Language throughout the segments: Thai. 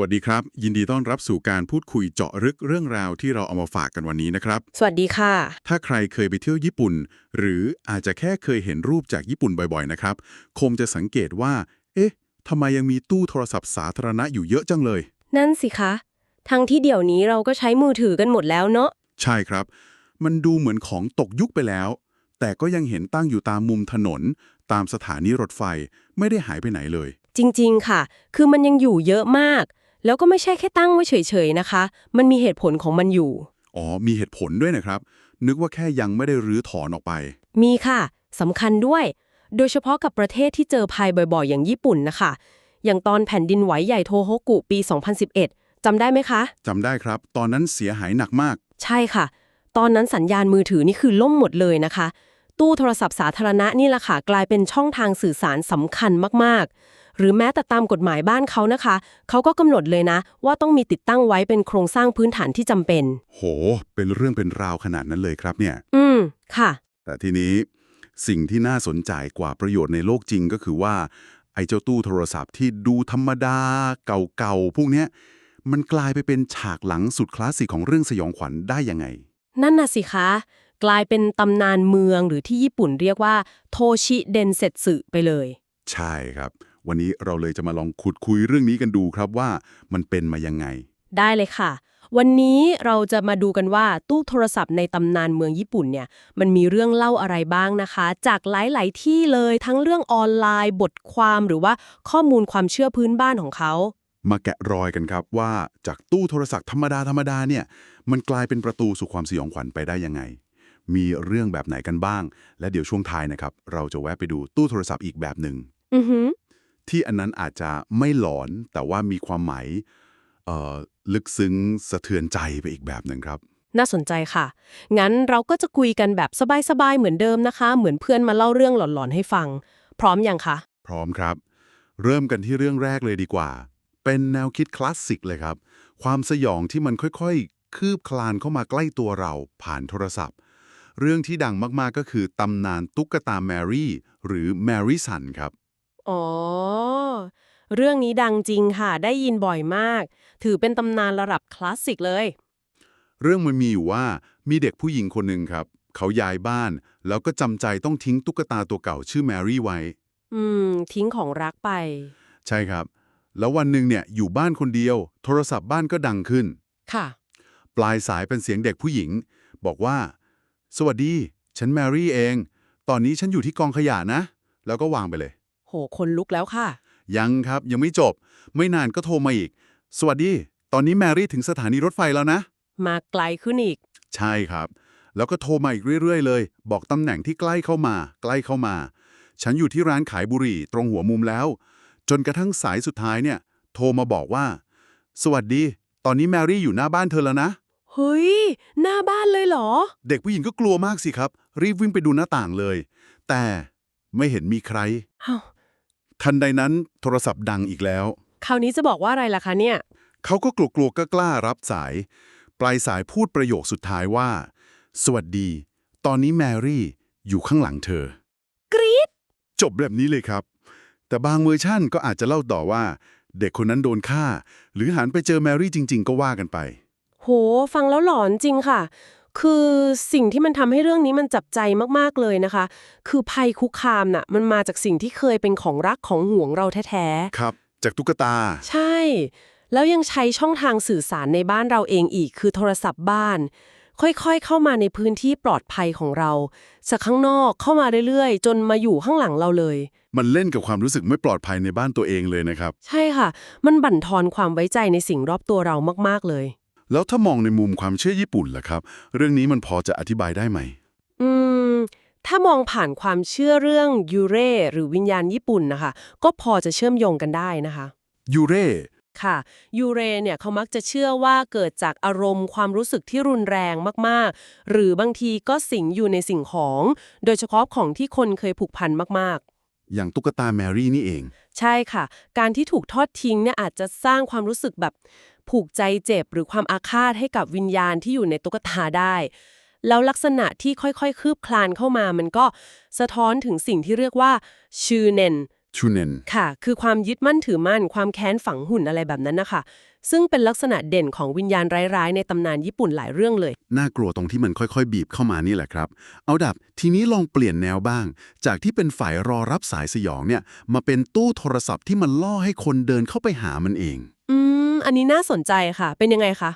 วัสดีครับ ยินดีต้อนรับสู่การพูดคุยเจาะลึกเรื่องราวที่เราเอามาฝากกันวันนี้นะครับ สวัสดีค่ะ ถ้าใครเคยไปเที่ยวญี่ปุ่น หรืออาจจะแค่เคยเห็นรูปจากญี่ปุ่นบ่อยๆนะครับ คงจะสังเกตว่า เอ๊ะทำไมยังมีตู้โทรศัพท์สาธารณะอยู่เยอะจังเลย นั่นสิคะ ทั้งที่เดี๋ยวนี้เราก็ใช้มือถือกันหมดแล้วเนาะ ใช่ครับ มันดูเหมือนของตกยุคไปแล้ว แต่ก็ยังเห็นตั้งอยู่ตามมุมถนน ตามสถานีรถไฟ ไม่ได้หายไปไหนเลย จริง ๆ ค่ะ คือมันยังอยู่เยอะมาก แล้วก็ไม่ใช่แค่ตั้งไว้เฉยๆนะคะ มันมีเหตุผลของมันอยู่ อ๋อ มีเหตุผลด้วยนะครับ นึกว่าแค่ยังไม่ได้รื้อถอนออกไป มีค่ะสำคัญด้วย โดยเฉพาะกับประเทศที่เจอภัยบ่อยๆ อย่างญี่ปุ่นนะคะ อย่างตอนแผ่นดินไหวใหญ่โทโฮกุปี 2011จำได้ไหมคะจำได้ครับ ตอนนั้นเสียหายหนักมาก ใช่ค่ะ ตอนนั้นสัญญาณมือถือนี่คือล่มหมดเลยนะคะ ตู้โทรศัพท์สาธารณะนี่แหละค่ะกลายเป็นช่องทางสื่อสารสำคัญมากๆ หรือแม้แต่ตามกฎหมายบ้านเขานะคะ เขาก็กำหนดเลยนะ ว่าต้องมีติดตั้งไว้เป็นโครงสร้างพื้นฐานที่จำเป็น โห เป็นเรื่องเป็นราวขนาดนั้นเลยครับเนี่ย อืม ค่ะ แต่ทีนี้สิ่งที่น่าสนใจกว่าประโยชน์ในโลกจริงก็คือว่า ไอ้เจ้าตู้โทรศัพท์ที่ดูธรรมดา เก่าๆพวกเนี้ยมันกลายไปเป็นฉากหลังสุดคลาสสิกของเรื่องสยองขวัญได้ยังไง นั่นน่ะสิคะกลายเป็นตำนานเมืองหรือที่ญี่ปุ่นเรียกว่า โทชิเดนเซตสึไปเลย ใช่ครับ วันนี้เราเลยจะมาลองขุดคุยเรื่องนี้กันดูครับว่ามันเป็นมายังไง ได้เลยค่ะ วันนี้เราจะมาดูกันว่าตู้โทรศัพท์ในตำนานเมืองญี่ปุ่นเนี่ยมันมีเรื่องเล่าอะไรบ้างนะคะ จากหลาย ๆ ที่เลยทั้งเรื่องออนไลน์ บทความหรือว่าข้อมูลความเชื่อพื้นบ้านของเขา มาแกะรอยกันครับว่าจากตู้โทรศัพท์ธรรมดาธรรมดาเนี่ยมันกลายเป็นประตูสู่ความสยองขวัญไปได้ยังไงมีเรื่องแบบไหนกันบ้าง และเดี๋ยวช่วงท้ายนะครับ เราจะแวะไปดูตู้โทรศัพท์อีกแบบหนึ่งอือหือ ที่อันนั้นอาจจะไม่หลอนแต่ว่ามีความหมายเอ่อลึกซึ้งสะเทือนใจไปอีกแบบหนึ่งครับ น่าสนใจค่ะ งั้นเราก็จะคุยกันแบบสบายๆเหมือนเดิมนะคะ เหมือนเพื่อนมาเล่าเรื่องหลอนๆให้ฟัง พร้อมยังคะ พร้อมครับ เริ่มกันที่เรื่องแรกเลยดีกว่า เป็นแนวคิดคลาสสิกเลยครับ ความสยองที่มันค่อยๆ คืบคลานเข้ามาใกล้ตัวเราผ่านโทรศัพท์ เรื่องที่ดังมากๆก็คือตำนานตุ๊กตาแมรี่ หรือแมรี่สันครับ อ๋อ เรื่องนี้ดังจริงค่ะ ได้ยินบ่อยมาก ถือเป็นตำนานระดับคลาสสิกเลย เรื่องมันมีอยู่ว่ามีเด็กผู้หญิงคนหนึ่งครับ เขาย้ายบ้าน แล้วก็จำใจต้องทิ้งตุ๊กตาตัวเก่าชื่อแมรี่ไว้ อืม ทิ้งของรักไป ใช่ครับ แล้ววันหนึ่งเนี่ยอยู่บ้านคนเดียว โทรศัพท์บ้านก็ดังขึ้น ค่ะ ปลายสายเป็นเสียงเด็กผู้หญิง บอกว่า สวัสดี ฉันแมรี่เอง ตอนนี้ฉันอยู่ที่กองขยะนะ แล้วก็วางไปเลย โห คนลุกแล้วค่ะ ยังครับยังไม่จบ ไม่นานก็โทรมาอีก สวัสดี ตอนนี้แมรี่ถึงสถานีรถไฟแล้วนะ มาไกลขึ้นอีก ใช่ครับ แล้วก็โทรมาอีกเรื่อยๆ เลย บอกตำแหน่งที่ใกล้เข้ามา ใกล้เข้ามา ฉันอยู่ที่ร้านขายบุหรี่ตรงหัวมุมแล้ว จนกระทั่งสายสุดท้ายเนี่ย โทรมาบอกว่า สวัสดี ตอนนี้แมรี่อยู่หน้าบ้านเธอแล้วนะเฮ้ย หน้าบ้านเลยเหรอ เด็กผู้หญิงก็กลัวมากสิครับ รีบวิ่งไปดูหน้าต่างเลย แต่ไม่เห็นมีใคร อ้าว ทันใดนั้นโทรศัพท์ดังอีกแล้ว คราวนี้จะบอกว่าอะไรล่ะคะเนี่ย เขาก็กลัวๆก็กล้ารับสาย ปลายสายพูดประโยคสุดท้ายว่า สวัสดี ตอนนี้แมรี่อยู่ข้างหลังเธอ กรี๊ดจบแบบนี้เลยครับ แต่บางเวอร์ชั่นก็อาจจะเล่าต่อว่า เด็กคนนั้นโดนฆ่า หรือหันไปเจอแมรี่จริง ๆ ก็ว่ากันไป โห ฟังแล้วหลอนจริงค่ะ คือสิ่งที่มันทำให้เรื่องนี้มันจับใจมากๆเลยนะคะ คือภัยคุกคามน่ะมันมาจากสิ่งที่เคยเป็นของรักของห่วงเราแท้ครับ จากตุ๊กตาๆใช่ แล้วยังใช้ช่องทางสื่อสารในบ้านเราเองอีกคือโทรศัพท์บ้าน ค่อยๆ เข้ามาในพื้นที่ปลอดภัยของเรา จากข้างนอกเข้ามาเรื่อยๆ จนมาอยู่ข้างหลังเราเลย มันเล่นกับความรู้สึกไม่ปลอดภัยในบ้านตัวเองเลยนะครับ ใช่ค่ะ มันบั่นทอนความไว้ใจในสิ่งรอบตัวเรามากๆเลย แล้วถ้ามองในมุมความเชื่อญี่ปุ่นล่ะครับ เรื่องนี้มันพอจะอธิบายได้ไหม อืม ถ้ามองผ่านความเชื่อเรื่องยูเรหรือวิญญาณญี่ปุ่นนะคะ ก็พอจะเชื่อมโยงกันได้นะคะยูเร่ค่ะยูเรเนี่ยเขามักจะเชื่อว่าเกิดจากอารมณ์ความรู้สึกที่รุนแรงมากๆ หรือบางทีก็สิงอยู่ในสิ่งของ โดยเฉพาะของที่คนเคยผูกพันมากอย่างตุ๊กตาแมรี่นี่เองๆใช่ค่ะ การที่ถูกทอดทิ้งเนี่ยอาจจะสร้างความรู้สึกแบบ ผูกใจเจ็บหรือความอาฆาตให้กับวิญญาณที่อยู่ในตุ๊กตาได้ แล้วลักษณะที่ค่อยๆ คืบคลานเข้ามามันก็สะท้อนถึงสิ่งที่เรียกว่าชื่อเนนชูเนนค่ะ คือความยึดมั่นถือมั่น ความแค้นฝังหุ่นอะไรแบบนั้นนะคะซึ่งเป็นลักษณะเด่นของวิญญาณร้ายๆ ในตำนานญี่ปุ่นหลายเรื่องเลย น่ากลัวตรงที่มันค่อยๆ บีบเข้ามานี่แหละครับ เอาดับ ทีนี้ลองเปลี่ยนแนวบ้าง จากที่เป็นฝ่ายรอรับสายสยองเนี่ย มาเป็นตู้โทรศัพท์ที่มันล่อให้คนเดินเข้าไปหามันเอง อืม อันนี้น่าสนใจค่ะ เป็นยังไงคะ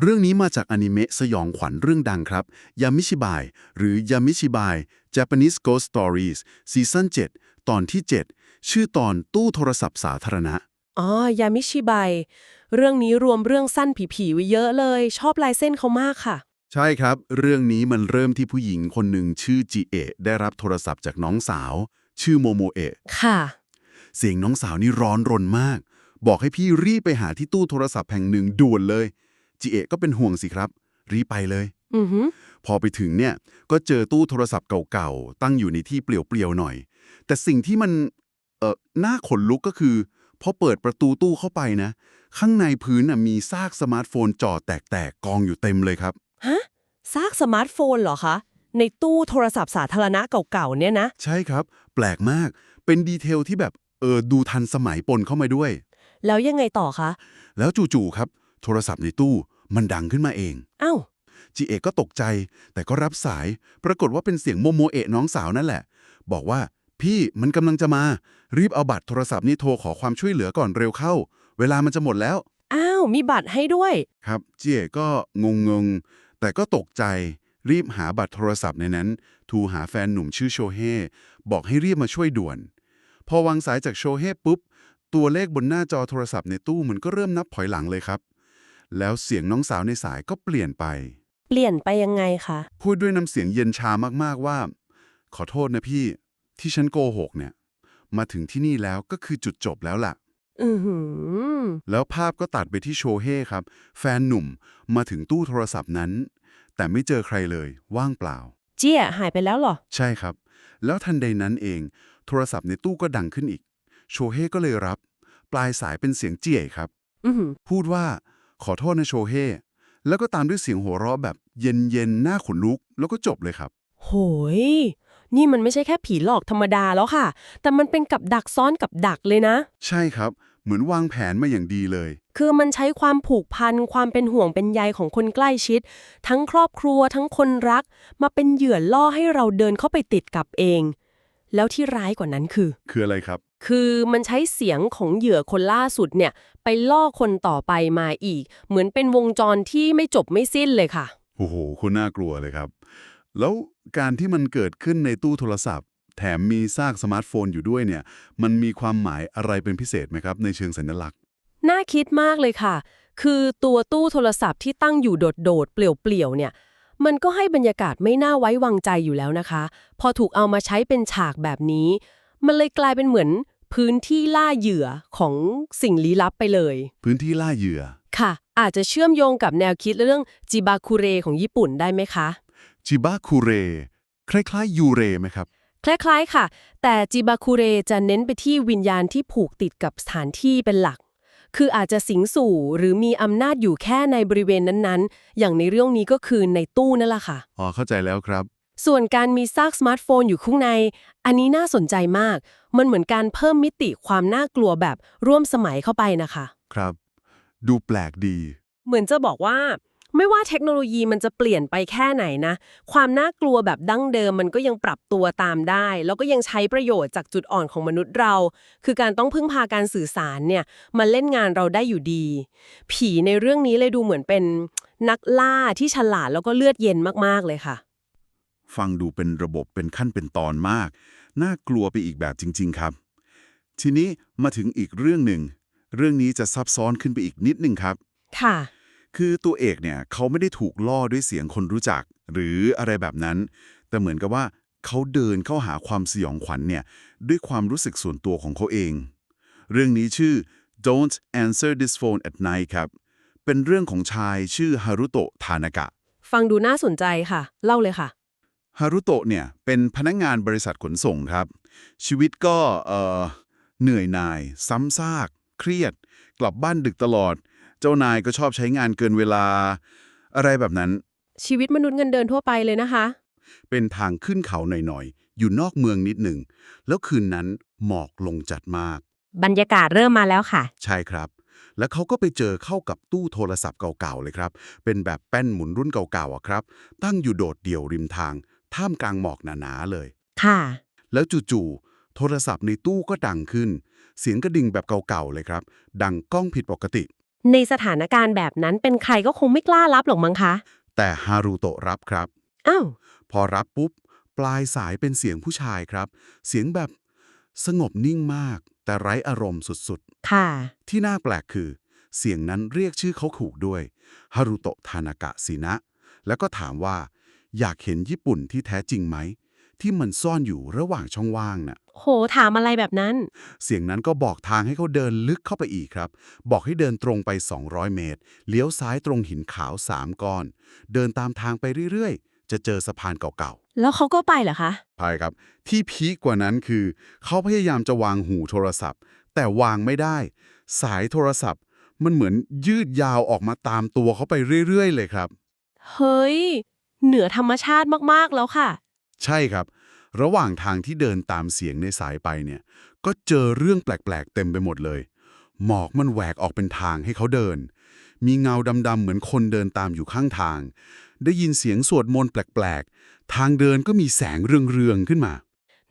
เรื่องนี้มาจากอนิเมะสยองขวัญเรื่องดังครับ ยามิชิบาย หรือยามิชิบาย Japanese Ghost Stories ซีซั่น7 ตอนที่ 7 ชื่อตอนตู้โทรศัพท์สาธารณะ อ๋อ ยามิชิบาย เรื่องนี้รวมเรื่องสั้นผีๆไว้เยอะเลย ชอบลายเส้นเขามากค่ะ ใช่ครับ เรื่องนี้มันเริ่มที่ผู้หญิงคนหนึ่งชื่อจีเอะได้รับโทรศัพท์จากน้องสาว ชื่อโมโมเอะค่ะ เสียงน้องสาวนี่ร้อนรนมาก บอกให้พี่รีบไปหาที่ตู้โทรศัพท์แห่งหนึ่งด่วนเลยจีเอะก็เป็นห่วงสิครับ รีบไปเลยอือหือพอไปถึงเนี่ยก็เจอตู้โทรศัพท์เก่าๆ ตั้งอยู่ในที่เปลี่ยวๆหน่อย แต่สิ่งที่มันเออน่าขนลุกก็คือพอเปิดประตูตู้เข้าไปนะ ข้างในพื้นน่ะมีซากสมาร์ทโฟนจอแตกๆกองอยู่เต็มเลยครับฮะซากสมาร์ทโฟนเหรอคะในตู้โทรศัพท์สาธารณะเก่าๆเนี่ยนะ ใช่ครับ แปลกมากเป็นดีเทลที่แบบเออดูทันสมัยปนเข้ามาด้วย แล้วยังไงต่อคะ แล้วจู่ๆครับ โทรศัพท์ในตู้มันดังขึ้นมาเองอ้าวจีเอกก็ตกใจ แต่ก็รับสาย ปรากฏว่าเป็นเสียงโมโมเอะน้องสาวนั่นแหละ บอกว่า พี่มันกำลังจะมา รีบเอาบัตรโทรศัพท์นี่โทรขอความช่วยเหลือก่อนเร็วเข้า เวลามันจะหมดแล้ว อ้าว มีบัตรให้ด้วย ครับจีเอกก็งงงๆ แต่ก็ตกใจ รีบหาบัตรโทรศัพท์ในนั้นโทูหาแฟนหนุ่มชื่อโชเฮบอกให้รีบมาช่วยด่วน พอวางสายจากโชเฮปุ๊บ ตัวเลขบนหน้าจอโทรศัพท์ในตู้มันก็เริ่มนับถอยหลังเลยครับ แล้วเสียงน้องสาวในสายก็เปลี่ยนไป เปลี่ยนไปยังไงคะ พูดด้วยน้ำเสียงเย็นชามากๆว่า ขอโทษนะพี่ ที่ฉันโกหกเนี่ย มาถึงที่นี่แล้วก็คือจุดจบแล้วล่ะ อือหือ แล้วภาพก็ตัดไปที่โชเฮ่ครับ แฟนหนุ่มมาถึงตู้โทรศัพท์นั้น แต่ไม่เจอใครเลย ว่างเปล่า เจี๊ยหายไปแล้วเหรอ ใช่ครับ แล้วทันใดนั้นเอง โทรศัพท์ในตู้ก็ดังขึ้นอีก โชเฮ่ก็เลยรับ ปลายสายเป็นเสียงเจี่ยครับอือหือพูดว่าขอโทษนะโชเฮ่แล้วก็ตามด้วยเสียงหัวเราะแบบเย็นๆหน้าขนลุก แล้วก็จบเลยครับ โหย นี่มันไม่ใช่แค่ผีหลอกธรรมดาแล้วค่ะ แต่มันเป็นกับดักซ้อนกับดักเลยนะ ใช่ครับ เหมือนวางแผนมาอย่างดีเลย คือมันใช้ความผูกพัน ความเป็นห่วงเป็นใยของคนใกล้ชิด ทั้งครอบครัวทั้งคนรัก มาเป็นเหยื่อล่อให้เราเดินเข้าไปติดกับเอง แล้วที่ร้ายกว่านั้นคือ คืออะไรครับ คือมันใช้เสียงของเหยื่อคนล่าสุดเนี่ย ไปล่อคนต่อไปมาอีก เหมือนเป็นวงจรที่ไม่จบไม่สิ้นเลยค่ะ โอ้โหคุณน่ากลัวเลยครับ แล้วการที่มันเกิดขึ้นในตู้โทรศัพท์ แถมมีซากสมาร์ทโฟนอยู่ด้วยเนี่ย มันมีความหมายอะไรเป็นพิเศษไหมครับ ในเชิงสัญลักษณ์ น่าคิดมากเลยค่ะ คือตัวตู้โทรศัพท์ที่ตั้งอยู่โดดๆเปลี่ยวๆเนี่ยมันก็ให้บรรยากาศไม่น่าไว้วางใจอยู่แล้วนะคะ พอถูกเอามาใช้เป็นฉากแบบนี้ มันเลยกลายเป็นเหมือน พื้นที่ล่าเหยื่อของสิ่งลี้ลับไปเลย พื้นที่ล่าเหยื่อ ค่ะ อาจจะเชื่อมโยงกับแนวคิดเรื่องจิบาคุเรของญี่ปุ่นได้ไหมคะ จิบะคูเร คล้ายๆ ยูเรไหมครับ คล้ายๆ ค่ะ แต่จิบาคุเรจะเน้นไปที่วิญญาณที่ผูกติดกับสถานที่เป็นหลัก คืออาจจะสิงสู่หรือมีอำนาจอยู่แค่ในบริเวณนั้นๆ อย่างในเรื่องนี้ก็คือในตู้นั่นแหละค่ะ อ๋อ เข้าใจแล้วครับ ส่วนการมีซากสมาร์ทโฟนอยู่ข้างใน อันนี้น่าสนใจมาก มันเหมือนการเพิ่มมิติความน่ากลัวแบบร่วมสมัยเข้าไปนะคะ ครับ ดูแปลกดี เหมือนจะบอกว่า ไม่ว่าเทคโนโลยีมันจะเปลี่ยนไปแค่ไหนนะ ความน่ากลัวแบบดั้งเดิมมันก็ยังปรับตัวตามได้ แล้วก็ยังใช้ประโยชน์จากจุดอ่อนของมนุษย์เรา คือการต้องพึ่งพาการสื่อสารเนี่ยมาเล่นงานเราได้อยู่ดี ผีในเรื่องนี้เลยดูเหมือนเป็นนักล่าที่ฉลาดแล้วก็เลือดเย็นมากๆเลยค่ะ ฟังดูเป็นระบบเป็นขั้นเป็นตอนมาก น่ากลัวไปอีกแบบจริง ๆ ครับ ทีนี้มาถึงอีกเรื่องหนึ่ง เรื่องนี้จะซับซ้อนขึ้นไปอีกนิดนึงครับ ค่ะ คือตัวเอกเนี่ยเขาไม่ได้ถูกล่อด้วยเสียงคนรู้จัก หรืออะไรแบบนั้น แต่เหมือนกับว่าเขาเดินเข้าหาความสยองขวัญเนี่ยด้วยความรู้สึกส่วนตัวของเขาเอง เรื่องนี้ชื่อ Don't Answer This Phone at Night ครับ เป็นเรื่องของชายชื่อฮารุโตะทานากะ ฟังดูน่าสนใจค่ะ เล่าเลยค่ะ ฮารุโตะเนี่ยเป็นพนักงานบริษัทขนส่งครับ ชีวิตก็เอ่อเหนื่อยหน่าย ซ้ำซาก เครียด กลับบ้านดึกตลอด เจ้านายก็ชอบใช้งานเกินเวลา อะไรแบบนั้น ชีวิตมนุษย์เงินเดือนทั่วไปเลยนะคะ เป็นทางขึ้นเขาหน่อยๆ อยู่นอกเมืองนิดหนึ่ง แล้วคืนนั้นหมอกลงจัดมาก บรรยากาศเริ่มมาแล้วค่ะ ใช่ครับ แล้วเขาก็ไปเจอเข้ากับตู้โทรศัพท์เก่าๆเลยครับ เป็นแบบแป้นหมุนรุ่นเก่าๆอะครับ ตั้งอยู่โดดเดี่ยวริมทาง ท่ามกลางหมอกหนาๆเลย ค่ะ แล้วจู่ๆ โทรศัพท์ในตู้ก็ดังขึ้น เสียงกระดิ่งแบบเก่าๆ เลยครับ ดังก้องผิดปกติ ในสถานการณ์แบบนั้นเป็นใครก็คงไม่กล้ารับหรอกมั้งคะ แต่ฮารุโตะรับครับ อ้าว พอรับปุ๊บ ปลายสายเป็นเสียงผู้ชายครับ เสียงแบบสงบนิ่งมาก แต่ไร้อารมณ์สุดค่ะ ๆ ที่น่าแปลกคือ เสียงนั้นเรียกชื่อเขาถูกด้วยฮารุโตะทานากะสินะ แล้วก็ถามว่า อยากเห็นญี่ปุ่นที่แท้จริงไหม ที่มันซ่อนอยู่ระหว่างช่องว่างน่ะ โห ถามอะไรแบบนั้น เสียงนั้นก็บอกทางให้เขาเดินลึกเข้าไปอีกครับ บอกให้เดินตรงไป 200 เมตร เลี้ยวซ้ายตรงหินขาว3ก้อน เดินตามทางไปเรื่อยๆ จะเจอสะพานเก่าแล้วเขาก็ไปเหรอคะๆใช่ครับ ที่พีคกว่านั้นคือ เขาพยายามจะวางหูโทรศัพท์ แต่วางไม่ได้ สายโทรศัพท์ มันเหมือนยืดยาวออกมาตามตัวเขาไปเรื่อยๆ เลยครับ เฮ้ย เหนือธรรมชาติมากๆแล้วค่ะ ใช่ครับ ระหว่างทางที่เดินตามเสียงในสายไปเนี่ย ก็เจอเรื่องแปลกๆ เต็มไปหมดเลย หมอกมันแหวกออกเป็นทางให้เขาเดิน มีเงาดำๆเหมือนคนเดินตามอยู่ข้างทาง ได้ยินเสียงสวดมนต์แปลกๆ ทางเดินก็มีแสงเรืองๆขึ้นมา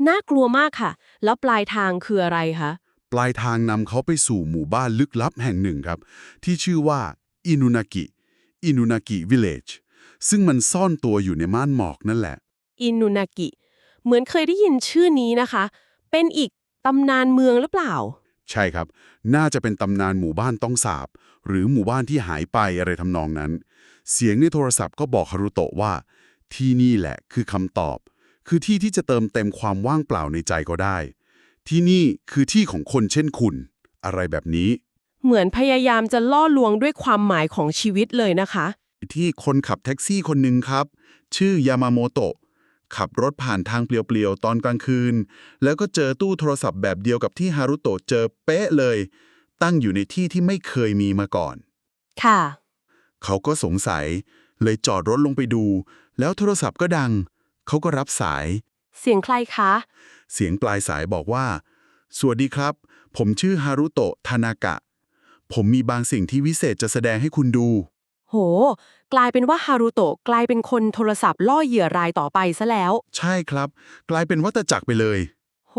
น่ากลัวมากค่ะ แล้วปลายทางคืออะไรคะ ปลายทางนำเขาไปสู่หมู่บ้านลึกลับแห่งหนึ่งครับ ที่ชื่อว่าอินุนากิ อินุนากิวิลเลจ ซึ่งมันซ่อนตัวอยู่ในม่านหมอกนั่นแหละ อินุนากิ เหมือนเคยได้ยินชื่อนี้นะคะ เป็นอีกตำนานเมืองหรือเปล่า ใช่ครับ น่าจะเป็นตำนานหมู่บ้านต้องสาบ หรือหมู่บ้านที่หายไปอะไรทำนองนั้น เสียงในโทรศัพท์ก็บอกฮารุโตะว่า ที่นี่แหละคือคำตอบ คือที่ที่จะเติมเต็มความว่างเปล่าในใจก็ได้ ที่นี่คือที่ของคนเช่นคุณ อะไรแบบนี้ เหมือนพยายามจะล่อลวงด้วยความหมายของชีวิตเลยนะคะ ที่คนขับแท็กซี่คนหนึ่งครับ ชื่อยามาโมโตะขับรถผ่านทางเปลี่ยวๆ ตอนกลางคืน แล้วก็เจอตู้โทรศัพท์แบบเดียวกับที่ฮารุโตะเจอเป๊ะเลย ตั้งอยู่ในที่ที่ไม่เคยมีมาก่อน ค่ะ เขาก็สงสัย เลยจอดรถลงไปดู แล้วโทรศัพท์ก็ดัง เขาก็รับสาย เสียงใครคะ เสียงปลายสายบอกว่า สวัสดีครับ ผมชื่อฮารุโตะทานากะ ผมมีบางสิ่งที่วิเศษจะแสดงให้คุณดู โห กลายเป็นว่าฮารุโตะกลายเป็นคนโทรศัพท์ล่อเหยื่อรายต่อไปซะแล้ว ใช่ครับ กลายเป็นวัตจักรไปเลย โห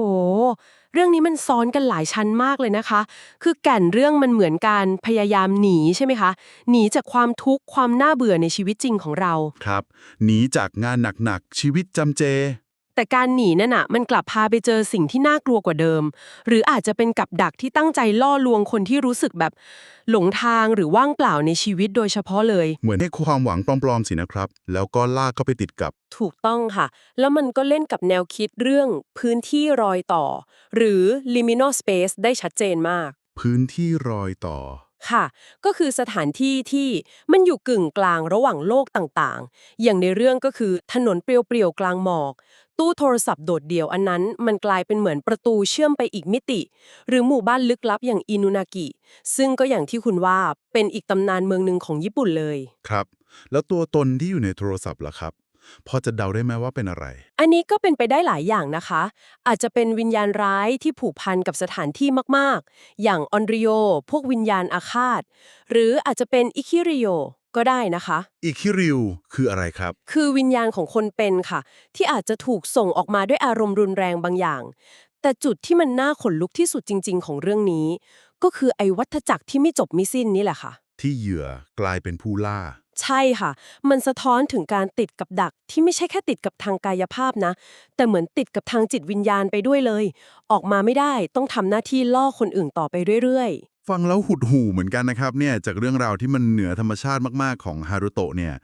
เรื่องนี้มันซ้อนกันหลายชั้นมากเลยนะคะ คือแก่นเรื่องมันเหมือนการพยายามหนีใช่ไหมคะ หนีจากความทุกข์ความน่าเบื่อในชีวิตจริงของเรา ครับ หนีจากงานหนักๆชีวิตจำเจ แต่การหนีนั่นน่ะมันกลับพาไปเจอสิ่งที่น่ากลัวกว่าเดิม หรืออาจจะเป็นกับดักที่ตั้งใจล่อลวงคนที่รู้สึกแบบหลงทางหรือว่างเปล่าในชีวิตโดยเฉพาะเลย เหมือนให้ความหวังปลอมๆสินะครับ แล้วก็ลากเข้าไปติดกับ ถูกต้องค่ะ แล้วมันก็เล่นกับแนวคิดเรื่องพื้นที่รอยต่อ หรือ liminal space ได้ชัดเจนมาก พื้นที่รอยต่อค่ะ ก็คือสถานที่ที่มันอยู่กึ่งกลางระหว่างโลกต่างๆ อย่างในเรื่องก็คือถนนเปลี่ยวๆกลางหมอก ตู้โทรศัพท์โดดเดี่ยวอันนั้น มันกลายเป็นเหมือนประตูเชื่อมไปอีกมิติ หรือหมู่บ้านลึกลับอย่างอินุนากิ ซึ่งก็อย่างที่คุณว่าเป็นอีกตำนานเมืองหนึ่งของญี่ปุ่นเลย ครับ แล้วตัวตนที่อยู่ในโทรศัพท์ล่ะครับพอจะเดาได้ไหมว่าเป็นอะไร อันนี้ก็เป็นไปได้หลายอย่างนะคะ อาจจะเป็นวิญญาณร้ายที่ผูกพันกับสถานที่มาก ๆ อย่างออนริโอ พวกวิญญาณอาฆาต หรืออาจจะเป็นอิคิริโย ก็ได้นะคะ อิคิริวคืออะไรครับ คือวิญญาณของคนเป็นค่ะ ที่อาจจะถูกส่งออกมาด้วยอารมณ์รุนแรงบางอย่าง แต่จุดที่มันน่าขนลุกที่สุดจริง ๆ ของเรื่องนี้ ก็คือไอ้วัฏจักรที่ไม่จบไม่สิ้นนี่แหละค่ะ ที่เหยื่อกลายเป็นผู้ล่า ใช่ค่ะ มันสะท้อนถึงการติดกับดักที่ไม่ใช่แค่ติดกับทางกายภาพนะ แต่เหมือนติดกับทางจิตวิญญาณไปด้วยเลย ออกมาไม่ได้ต้องทำหน้าที่ล่อคนอื่นต่อไปเรื่อย ฟังแล้วหุดหูเหมือนกันนะครับเนี่ยจากเรื่องราวที่มันเหนือธรรมชาติมากๆของฮารุโตะเนี่ย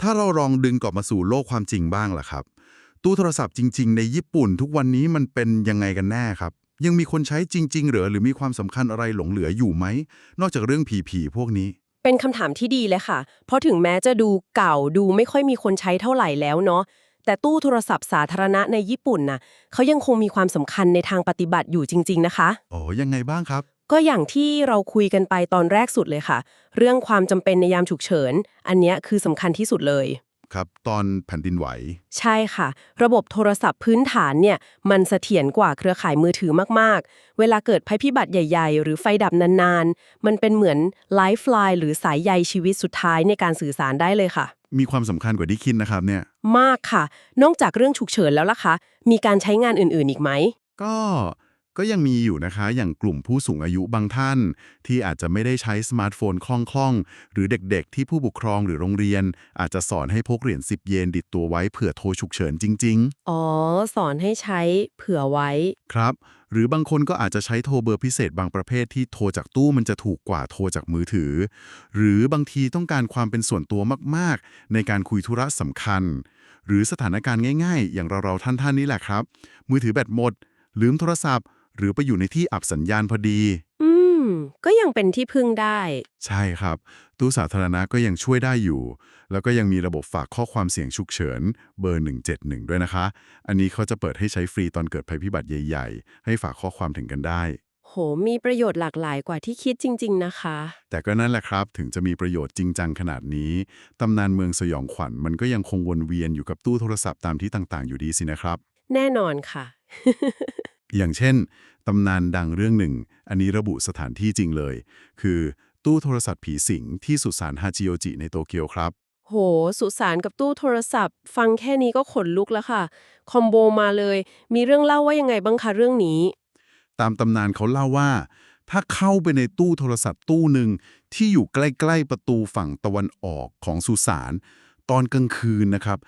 ถ้าเราลองดึงกลับมาสู่โลกความจริงบ้างล่ะครับ ตู้โทรศัพท์จริง ๆ ในญี่ปุ่น ทุกวันนี้มันเป็นยังไงกันแน่ครับ ยังมีคนใช้จริง ๆ หรือหรือมีความสำคัญอะไรหลงเหลืออยู่ไหม นอกจากเรื่องผีๆพวกนี้ๆเป็นคำถามที่ดีเลยค่ะ เพราะถึงแม้จะดูเก่าดูไม่ค่อยมีคนใช้เท่าไหร่แล้วเนาะแต่ตู้โทรศัพท์สาธารณะในญี่ปุ่นน่ะเขายังคงมีความสำคัญในทางปฏิบัติอยู่จริง ๆ นะคะโอ้ยังไงบ้างครับ ก็อย่างที่เราคุยกันไปตอนแรกสุดเลยค่ะ เรื่องความจำเป็นในยามฉุกเฉิน อันเนี้ยคือสำคัญที่สุดเลย ครับตอนแผ่นดินไหว ใช่ค่ะ ระบบโทรศัพท์พื้นฐานเนี่ยมันเสถียรกว่าเครือข่ายมือถือมากๆ เวลาเกิดภัยพิบัติใหญ่ๆ หรือไฟดับนานๆ มันเป็นเหมือนไลฟ์ไลน์หรือสายใยชีวิตสุดท้ายในการสื่อสารได้เลยค่ะ มีความสำคัญกว่าที่คิดนะครับเนี่ย มากค่ะ นอกจากเรื่องฉุกเฉินแล้วล่ะคะ มีการใช้งานอื่นๆอีกไหม ก็ ก็ยังมีอยู่นะคะ อย่างกลุ่มผู้สูงอายุบางท่าน ที่อาจจะไม่ได้ใช้สมาร์ทโฟนคล่องๆ หรือเด็กๆ ที่ผู้ปกครองหรือโรงเรียน อาจจะสอนให้พกเหรียญ10 เยนติดตัวไว้เผื่อโทรฉุกเฉินจริงอ๋อ สอนให้ใช้เผื่อไว้ๆครับ หรือบางคนก็อาจจะใช้โทรเบอร์พิเศษบางประเภทที่โทรจากตู้มันจะถูกกว่าโทรจากมือถือ หรือบางทีต้องการความเป็นส่วนตัวมากๆ ในการคุยธุระสำคัญ หรือสถานการณ์ง่าย ๆ อย่างเราๆท่านๆนี่แหละครับ มือถือแบตหมด ลืมโทรศัพท์ หรือไปอยู่ในที่อับสัญญาณพอดี อืม ก็ยังเป็นที่พึ่งได้ ใช่ครับ ตู้สาธารณะก็ยังช่วยได้อยู่ แล้วก็ยังมีระบบฝากข้อความเสียงฉุกเฉิน เบอร์ 171 ด้วยนะคะ อันนี้เขาจะเปิดให้ใช้ฟรีตอนเกิดภัยพิบัติใหญ่ ๆ ให้ฝากข้อความถึงกันได้ โห มีประโยชน์หลากหลายกว่าที่คิดจริง ๆ นะคะ แต่ก็นั่นแหละครับถึงจะมีประโยชน์จริงจังขนาดนี้ ตำนานเมืองสยองขวัญมันก็ยังคงวนเวียนอยู่กับตู้โทรศัพท์ตามที่ต่างๆ อยู่ดีสินะครับ แน่นอนค่ะ อย่างเช่นตำนานดังเรื่องหนึ่ง อันนี้ระบุสถานที่จริงเลย คือตู้โทรศัพท์ผีสิงที่สุสานฮาจิโอจิในโตเกียวครับ โห สุสานกับตู้โทรศัพท์ ฟังแค่นี้ก็ขนลุกแล้วค่ะ คอมโบมาเลย มีเรื่องเล่าว่ายังไงบ้างคะเรื่องนี้ ตามตำนานเขาเล่าว่า ถ้าเข้าไปในตู้โทรศัพท์ตู้หนึ่งที่อยู่ใกล้ๆประตูฝั่งตะวันออกของสุสานตอนกลางคืนนะครับ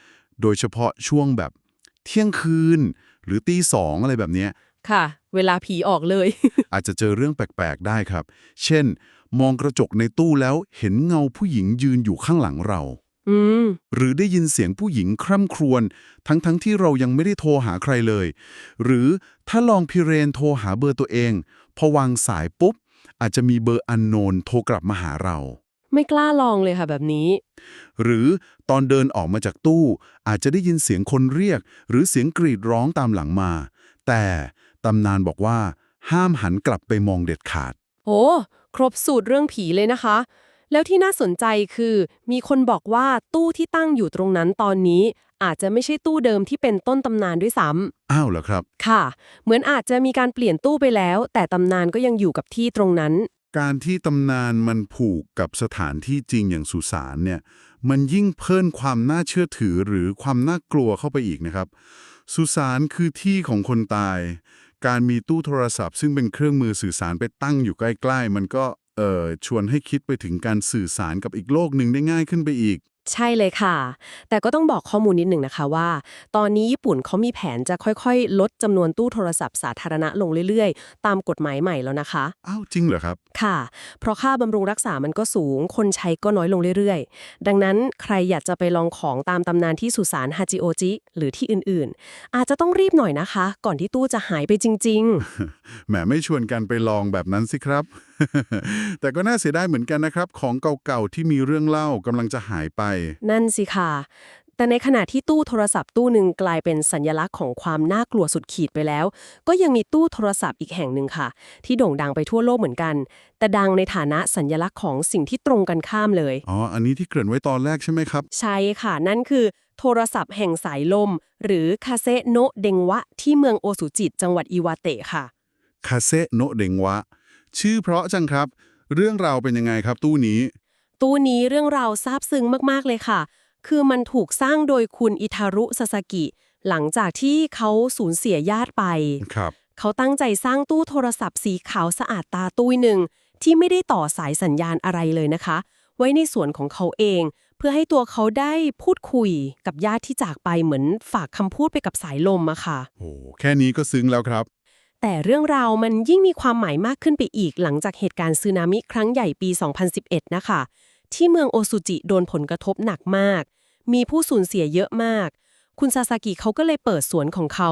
โดยเฉพาะช่วงแบบเที่ยงคืนหรือตีสองอะไรแบบเนี้ย ค่ะ เวลาผีออกเลย อาจจะเจอเรื่องแปลก ๆ ได้ครับ เช่น มองกระจกในตู้แล้วเห็นเงาผู้หญิงยืนอยู่ข้างหลังเรา อืม หรือได้ยินเสียงผู้หญิงคร่ำครวญทั้งๆทที่เรายังไม่ได้โทรหาใครเลย หรือถ้าลองพิเรนโทรหาเบอร์ตัวเอง พอวางสายปุ๊บ อาจจะมีเบอร์อันโนนโทรกลับมาหาเรา ไม่กล้าลองเลยค่ะแบบนี้ หรือตอนเดินออกมาจากตู้ อาจจะได้ยินเสียงคนเรียก หรือเสียงกรีดร้องตามหลังมา แต่ ตำนานบอกว่า ห้ามหันกลับไปมองเด็ดขาด โอ้ครบสูตรเรื่องผีเลยนะคะ แล้วที่น่าสนใจคือ มีคนบอกว่าตู้ที่ตั้งอยู่ตรงนั้นตอนนี้ อาจจะไม่ใช่ตู้เดิมที่เป็นต้นตำนานด้วยซ้อ้าวเหรอครับำค่ะ เหมือนอาจจะมีการเปลี่ยนตู้ไปแล้ว แต่ตำนานก็ยังอยู่กับที่ตรงนั้น การที่ตำนานมันผูกกับสถานที่จริงอย่างสุสานเนี่ย มันยิ่งเพิ่มความน่าเชื่อถือหรือความน่ากลัวเข้าไปอีกนะครับสุสานคือที่ของคนตาย การมีตู้โทรศัพท์ซึ่งเป็นเครื่องมือสื่อสารไปตั้งอยู่ใกล้ ๆ มันก็เอ่อชวนให้คิดไปถึงการสื่อสารกับอีกโลกหนึ่งได้ง่ายขึ้นไปอีก ใช่เลยค่ะ แต่ก็ต้องบอกข้อมูลนิดหนึ่งนะคะว่า ตอนนี้ญี่ปุ่นเขามีแผนจะค่อยๆ ลดจำนวนตู้โทรศัพท์สาธารณะลงเรื่อยๆ ตามกฎหมายใหม่แล้วนะคะ อ้าวจริงเหรอครับ ค่ะ เพราะค่าบำรุงรักษามันก็สูง คนใช้ก็น้อยลงเรื่อยๆ ดังนั้นใครอยากจะไปลองของตามตำนานที่สุสานฮาจิโอจิหรือที่อื่นๆ อาจจะต้องรีบหน่อยนะคะ ก่อนที่ตู้จะหายไปจริงแหมไม่ชวนกันไปลองแบบนั้นสิครับ แต่ก็น่าเสียดายเหมือนกันนะครับ ของเก่าๆที่มีเรื่องเล่ากำลังจะหายไปๆนั่นสิค่ะ แต่ในขณะที่ตู้โทรศัพท์ตู้หนึ่งกลายเป็นสัญลักษณ์ของความน่ากลัวสุดขีดไปแล้ว ก็ยังมีตู้โทรศัพท์อีกแห่งหนึ่งค่ะ ที่โด่งดังไปทั่วโลกเหมือนกัน แต่ดังในฐานะสัญลักษณ์ของสิ่งที่ตรงกันข้ามเลย อ๋อ อันนี้ที่เกริ่นไว้ตอนแรกใช่ไหมครับ ใช่ค่ะ นั่นคือโทรศัพท์แห่งสายลม หรือคาเซโนะเดงวะ ที่เมืองโอสุจิจังหวัดอิวาเตะค่ะ คาเซโนะเดงวะ ชื่อเพราะจังครับ เรื่องราวเป็นยังไงครับตู้นี้ ตู้นี้เรื่องราวซาบซึ้งมากๆเลยค่ะ คือมันถูกสร้างโดยคุณอิทารุซาสกิ หลังจากที่เขาสูญเสียญาติไป ครับ เขาตั้งใจสร้างตู้โทรศัพท์สีขาวสะอาดตาตู้หนึ่ง ที่ไม่ได้ต่อสายสัญญาณอะไรเลยนะคะ ไว้ในส่วนของเขาเอง เพื่อให้ตัวเขาได้พูดคุยกับญาติที่จากไปเหมือนฝากคำพูดไปกับสายลมอะค่ะ โอ้แค่นี้ก็ซึ้งแล้วครับ แต่เรื่องราวมันยิ่งมีความหมายมากขึ้นไปอีกหลังจากเหตุการณ์สึนามิครั้งใหญ่ปี 2011 นะคะ ที่เมืองโอซุจิโดนผลกระทบหนักมาก มีผู้สูญเสียเยอะมาก คุณซาซากิเขาก็เลยเปิดสวนของเขา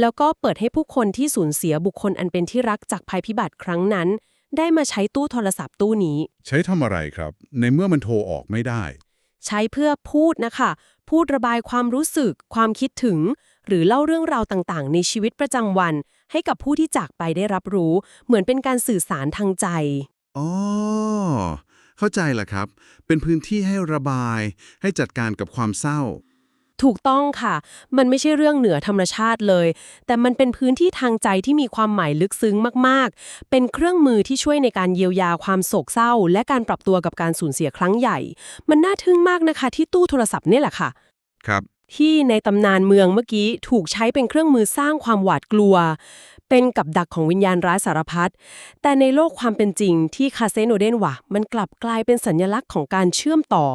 แล้วก็เปิดให้ผู้คนที่สูญเสียบุคคลอันเป็นที่รักจากภัยพิบัติครั้งนั้น ได้มาใช้ตู้โทรศัพท์ตู้นี้ ใช้ทำอะไรครับ ในเมื่อมันโทรออกไม่ได้ ใช้เพื่อพูดนะคะ พูดระบายความรู้สึก ความคิดถึง หรือเล่าเรื่องราวต่างๆ ในชีวิตประจำวัน ให้กับผู้ที่จากไปได้รับรู้ เหมือนเป็นการสื่อสารทางใจ อ๋อ เข้าใจแหละครับ เป็นพื้นที่ให้ระบาย ให้จัดการกับความเศร้า ถูกต้องค่ะ มันไม่ใช่เรื่องเหนือธรรมชาติเลย แต่มันเป็นพื้นที่ทางใจที่มีความหมายลึกซึ้งมากๆ เป็นเครื่องมือที่ช่วยในการเยียวยาความโศกเศร้า และการปรับตัวกับการสูญเสียครั้งใหญ่ มันน่าทึ่งมากนะคะที่ตู้โทรศัพท์เนี่ยแหละค่ะ ครับ ที่ในตำนานเมืองเมื่อกี้ถูกใช้เป็นเครื่องมือสร้างความหวาดกลัว เป็นกับดักของวิญญาณร้ายสารพัดแต่ในโลกความเป็นจริงที่คาเซโนเดนว่ามันกลับกลายเป็นสัญลักษณ์ของการเชื่อมต่อ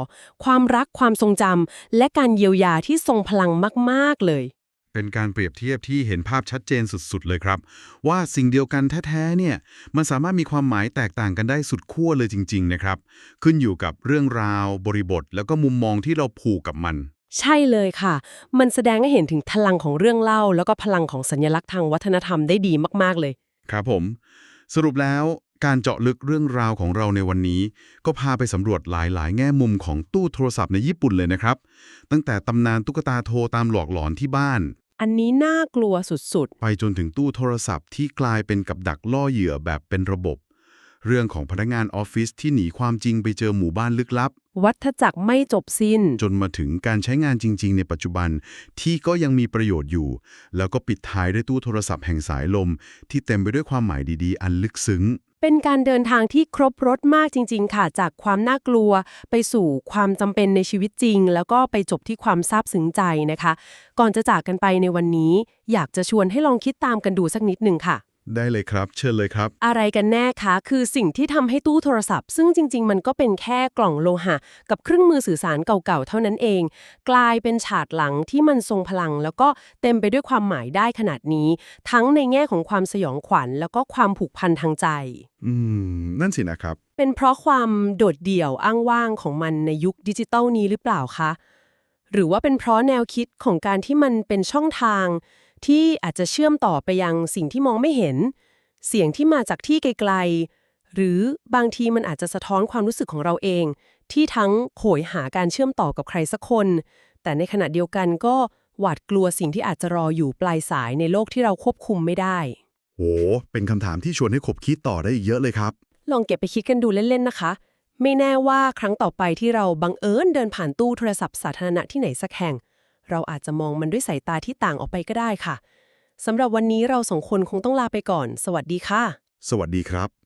ความรักความทรงจำและการเยียวยาที่ทรงพลังมาก ๆ เลยเป็นการเปรียบเทียบที่เห็นภาพชัดเจนสุด ๆ เลยครับ ว่าสิ่งเดียวกันแท้ ๆ เนี่ย มันสามารถมีความหมายแตกต่างกันได้สุดขั้วเลยจริง ๆ นะครับ ขึ้นอยู่กับเรื่องราวบริบท แล้วก็มุมมองที่เราผูกกับมัน ใช่เลยค่ะ มันแสดงให้เห็นถึงพลังของเรื่องเล่า แล้วก็พลังของสัญลักษณ์ทางวัฒนธรรมได้ดีมาก ๆ เลย ครับผม สรุปแล้วการเจาะลึกเรื่องราวของเราในวันนี้ ก็พาไปสำรวจหลาย ๆ แง่มุมของตู้โทรศัพท์ในญี่ปุ่นเลยนะครับ ตั้งแต่ตำนานตุ๊กตาโทรตามหลอกหลอนที่บ้าน อันนี้น่ากลัวสุดไปจนถึงตู้โทรศัพท์ที่กลายเป็นกับดักล่อเหยื่อแบบเป็นระบบ เรื่องของพนักงานออฟฟิศที่หนีความจริงไปเจอหมู่บ้านลึกลับๆวัฏจักรไม่จบสิ้น จนมาถึงการใช้งานจริง ๆ ในปัจจุบันที่ก็ยังมีประโยชน์อยู่ แล้วก็ปิดท้ายด้วยตู้โทรศัพท์แห่งสายลม ที่เต็มไปด้วยความหมายดีๆ อันลึกซึ้ง เป็นการเดินทางที่ครบรถมากจริง ๆ ค่ะ จากความน่ากลัวไปสู่ความจำเป็นในชีวิตจริง แล้วก็ไปจบที่ความซาบซึ้งใจนะคะ ก่อนจะจากกันไปในวันนี้ อยากจะชวนให้ลองคิดตามกันดูสักนิดหนึ่งค่ะ ได้เลยครับ เชิญเลยครับ อะไรกันแน่คะคือสิ่งที่ทำให้ตู้โทรศัพท์ ซึ่งจริง ๆ มันก็เป็นแค่กล่องโลหะ กับเครื่องมือสื่อสารเก่าๆ เท่านั้นเอง กลายเป็นฉากหลังที่มันทรงพลัง แล้วก็เต็มไปด้วยความหมายได้ขนาดนี้ ทั้งในแง่ของความสยองขวัญ แล้วก็ความผูกพันทางใจ อืม นั่นสินะครับ เป็นเพราะความโดดเดี่ยวอ้างว้างของมันในยุคดิจิตอลนี้หรือเปล่าคะหรือว่าเป็นเพราะแนวคิดของการที่มันเป็นช่องทาง ที่อาจจะเชื่อมต่อไปยังสิ่งที่มองไม่เห็น เสียงที่มาจากที่ไกลๆ หรือบางทีมันอาจจะสะท้อนความรู้สึกของเราเอง ที่ทั้งโหยหาการเชื่อมต่อกับใครสักคน แต่ในขณะเดียวกันก็หวาดกลัวสิ่งที่อาจจะรออยู่ปลายสายในโลกที่เราควบคุมไม่ได้ โห เป็นคำถามที่ชวนให้ขบคิดต่อได้อีกเยอะเลยครับ ลองเก็บไปคิดกันดูเล่นๆนะคะ ไม่แน่ว่าครั้งต่อไปที่เราบังเอิญเดินผ่านตู้โทรศัพท์สาธารณะที่ไหนสักแห่ง เราอาจจะมองมันด้วยสายตาที่ต่างออกไปก็ได้ค่ะสำหรับวันนี้เราสองคนคงต้องลาไปก่อน สวัสดีค่ะ สวัสดีครับ